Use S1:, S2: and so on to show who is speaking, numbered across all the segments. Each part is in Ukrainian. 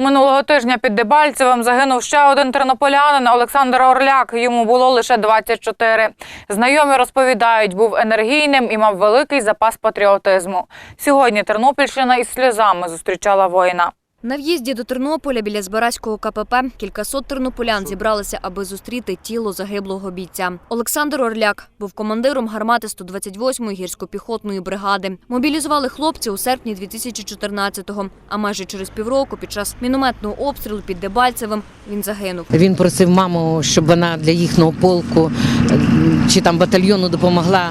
S1: Минулого тижня під Дебальцевим загинув ще один тернополянин Олександр Орляк. Йому було лише 24. Знайомі розповідають, був енергійним і мав великий запас патріотизму. Сьогодні Тернопільщина із сльозами зустрічала воїна.
S2: На в'їзді до Тернополя біля Збаразького КПП кількасот тернополян зібралися, аби зустріти тіло загиблого бійця. Олександр Орляк був командиром гармати 128-ї гірсько-піхотної бригади. Мобілізували хлопця у серпні 2014-го, а майже через півроку під час мінометного обстрілу під Дебальцевим він загинув.
S3: Він просив маму, щоб вона для їхнього полку чи там батальйону допомогла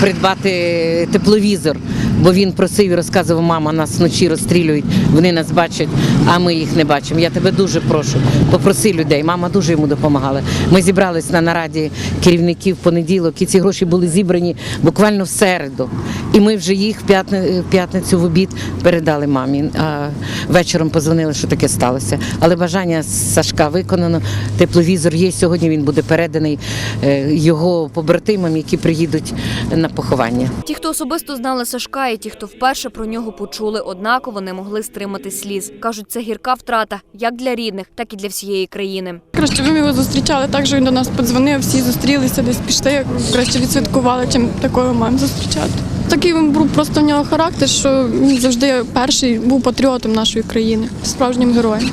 S3: придбати тепловізор. Бо він просив і розказував, мама, нас вночі розстрілюють, вони нас бачать, а ми їх не бачимо. Я тебе дуже прошу, попроси людей. Мама дуже йому допомагала. Ми зібрались на нараді керівників в понеділок, і ці гроші були зібрані буквально в середу. І ми вже їх в п'ятницю в обід передали мамі. А вечором позвонили, що таке сталося. Але бажання Сашка виконано. Тепловізор є. Сьогодні він буде переданий е, його побратимам, які приїдуть на поховання.
S2: Ті, хто особисто знали Сашка, і ті, хто вперше про нього почули, однаково не могли стримати сліз. кажуть, це гірка втрата як для рідних, так і для всієї країни.
S4: Краще б ми його зустрічали так, що він до нас подзвонив, всі зустрілися, десь пішли, краще відсвяткували, чим такого маємо зустрічати. Такий він був просто в нього характер, що він завжди перший був патріотом нашої країни, справжнім героєм.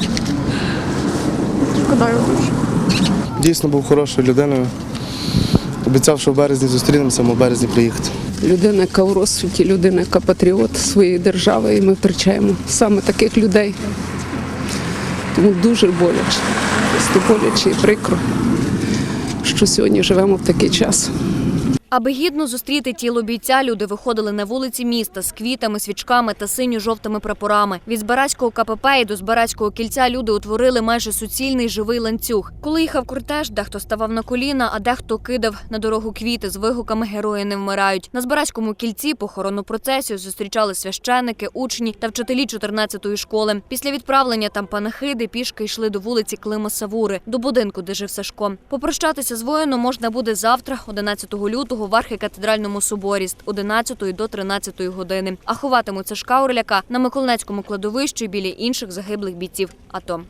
S4: Шкода його дуже.
S5: Дійсно був хорошою людиною. Обіцяв, що в березні зустрінемося, ми в березні приїхати.
S6: людина, яка в розсвіті, людина, яка патріот своєї держави, і ми втрачаємо саме таких людей. Тому дуже боляче, боляче і прикро, що сьогодні живемо в такий час.
S2: Аби гідно зустріти тіло бійця, люди виходили на вулиці міста з квітами, свічками та синьо-жовтими прапорами. Від Збаразького КПП і до Збаразького кільця люди утворили майже суцільний живий ланцюг. Коли їхав кортеж, дехто ставав на коліна, а дехто кидав на дорогу квіти з вигуками Герої не вмирають. На Збаразькому кільці похоронну процесію зустрічали священики, учні та вчителі 14-ї школи. Після відправлення там панахиди пішки йшли до вулиці Клима Савури, до будинку, де жив Сашко. Попрощатися з воїном можна буде завтра, 11 лютого, в архікатедральному соборі з 11 до 13 години. А ховатимуться шкаурляка на Миколинецькому кладовищі біля інших загиблих бійців АТО.